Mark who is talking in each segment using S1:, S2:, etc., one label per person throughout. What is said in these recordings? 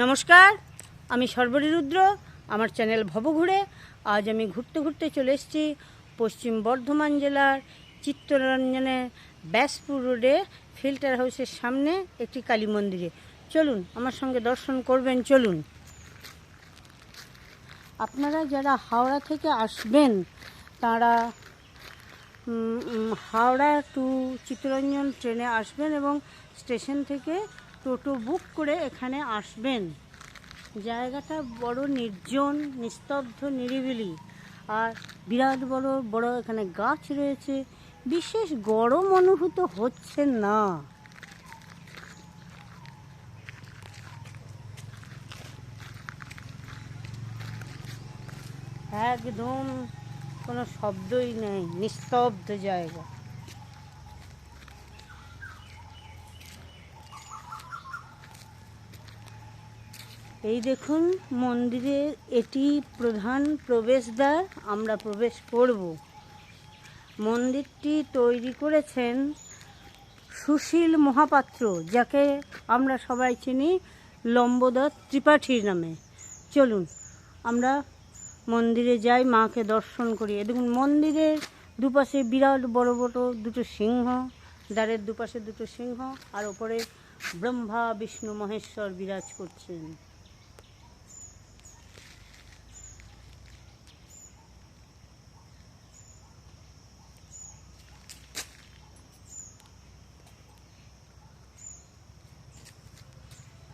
S1: নমস্কার, আমি সর্বরী রুদ্র আমার চ্যানেল ভবঘুরে। আজ আমি ঘুরতে ঘুরতে চলে এসেছি পশ্চিম বর্ধমান জেলার চিত্তরঞ্জনের ব্যাসপুর রোডে, ফিল্টার হাউসের সামনে একটি কালী মন্দিরে। চলুন, আমার সঙ্গে দর্শন করবেন, চলুন। আপনারা যারা হাওড়া থেকে আসবেন, তারা হাওড়া টু চিত্তরঞ্জন ট্রেনে আসবেন এবং স্টেশন থেকে টোটো বুক করে এখানে আসবেন। জায়গাটা বড় নির্জন, নিস্তব্ধ, নিরিবিলি। আর বিরাট বড় বড় এখানে গাছ রয়েছে। বিশেষ গরম অনুভূত হচ্ছে না। একদম কোনো শব্দই নেই, নিস্তব্ধ জায়গা। এই দেখুন মন্দিরের এটি প্রধান প্রবেশদ্বার, আমরা প্রবেশ করব। মন্দিরটি তৈরি করেছেন সুশীল মহাপাত্র, যাকে আমরা সবাই চিনি লম্বোদর ত্রিপাঠীর নামে। চলুন, আমরা মন্দিরে যাই, মাকে দর্শন করি। দেখুন মন্দিরের দুপাশে বিরাট বড় বড় দুটো সিংহ, দ্বারের দুপাশে দুটো সিংহ, আর ওপরে ব্রহ্মা, বিষ্ণু, মহেশ্বর বিরাজ করছেন।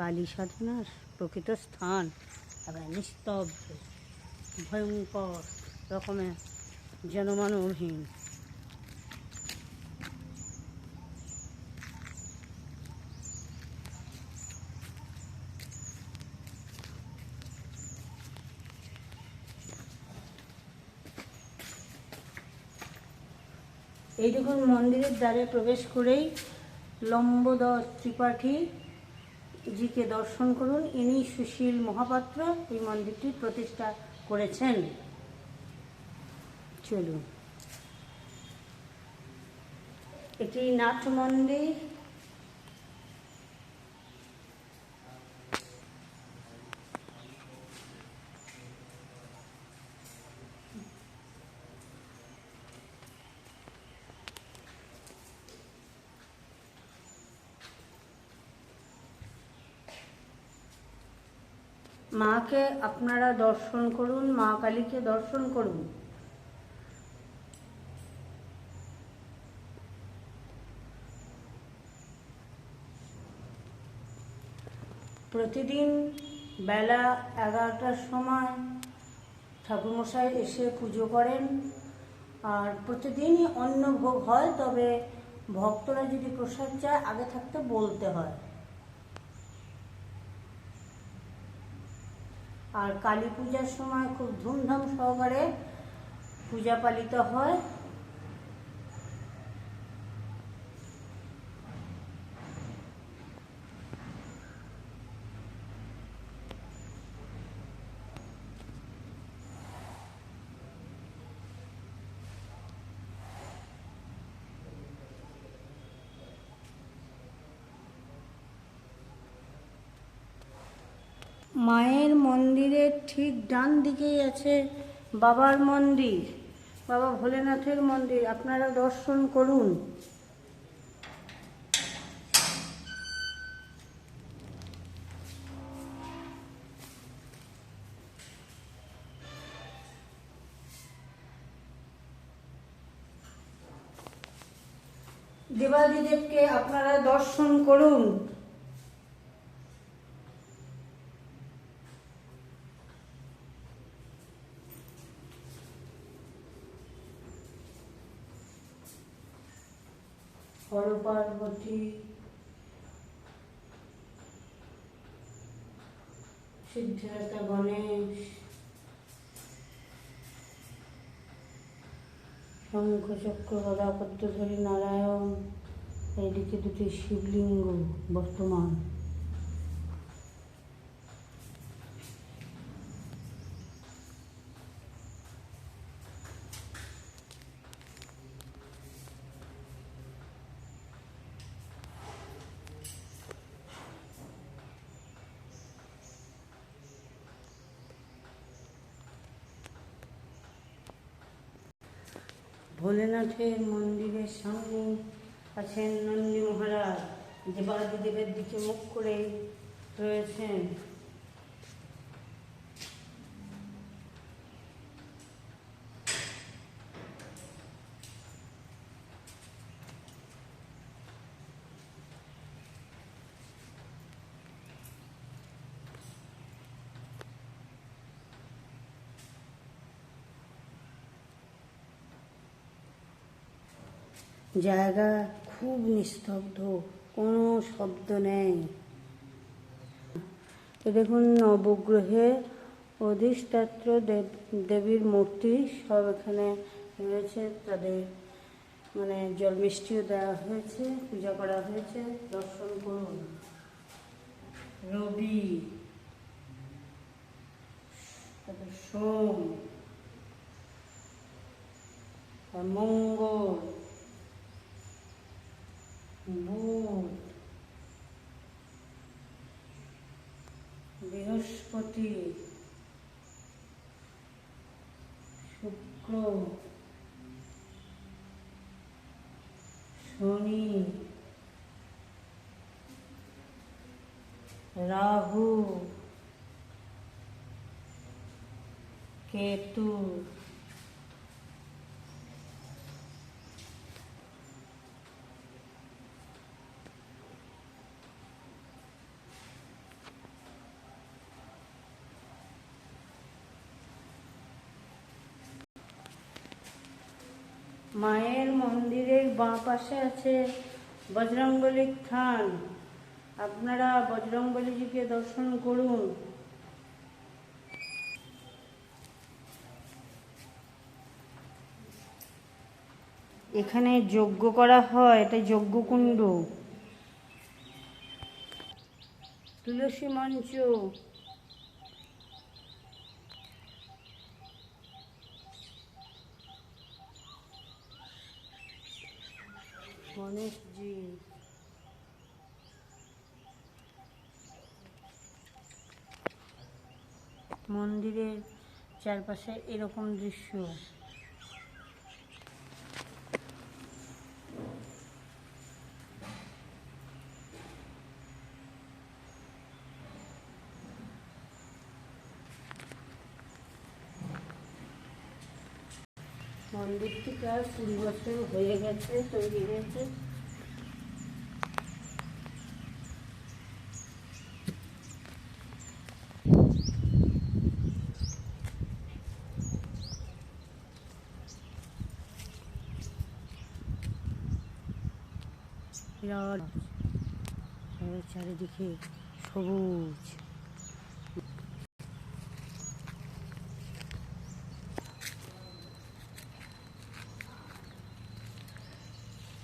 S1: কালী সাধনার প্রকৃত স্থান। এবার নিস্তব্ধ, ভয়ঙ্কর রকমের জনমানবহীন এই দেখুন মন্দিরের দ্বারে প্রবেশ করেই লম্বোদর ত্রিপাঠী জিকে দর্শন করুন। ইনি সুশীল মহাপাত্র এই মন্দিরটি প্রতিষ্ঠা করেছেন। চলুন। এটি নাট মন্দির। মাকে আপনারা দর্শন করুন, মা কালীকে দর্শন করুন। প্রতিদিন বেলা এগারোটার সময় ঠাকুরমশাই এসে পুজো করেন। আর প্রতিদিনই অন্ন ভোগ হয়, তবে ভক্তরা যদি প্রসাদ চায়, আগে থাকতে বলতে হয়। আর কালী পূজার সময় খুব ধুমধাম সহকারে পূজা পালিত হয়। মায়ের মন্দিরের ঠিক ডান দিকেই আছে বাবার মন্দির, বাবা ভোলেনাথের মন্দির। আপনারা দর্শন করুন। দেবাদিদেবকে আপনারা দর্শন করুন। হর পার্বতী সিদ্ধার্থ গণেশ। শঙ্খ চক্র গদাপদ্মধরী নারায়ণ। এইদিকে দুটি শিবলিঙ্গ বর্তমান। ভোলেনাথের মন্দিরের সামনে আছেন নন্দী মহারাজ যে বাদিদেবের দিকে মুখ করে রয়েছেন। জায়গা খুব নিস্তব্ধ, কোনো শব্দ নেই। এ দেখুন, নবগ্রহে অধিষ্ঠাত্র দেব, দেবীর মূর্তি সব এখানে রয়েছে, তাদের মানে জল মিষ্টিও দেওয়া হয়েছে, পূজা করা হয়েছে, দর্শন করুন। রবি সোম মঙ্গল। বুধ। বৃহস্পতি। শুক্র। শনি। রাহু। কেতু। মায়ের মন্দিরের বাঁ পাশে আছে বজরংবলীর থান আপনারা বজরংবলীজিকে দর্শন করুন। এখানে যজ্ঞ করা হয়, এটা যজ্ঞকুণ্ড। তুলসী মঞ্চ। গণেশজি মন্দিরের চারপাশে এরকম দৃশ্য। মন্দিরটি প্রায় কুড়ি বছর হয়ে গেছে তৈরি হয়েছে। আর চারিদিকে সবুজ।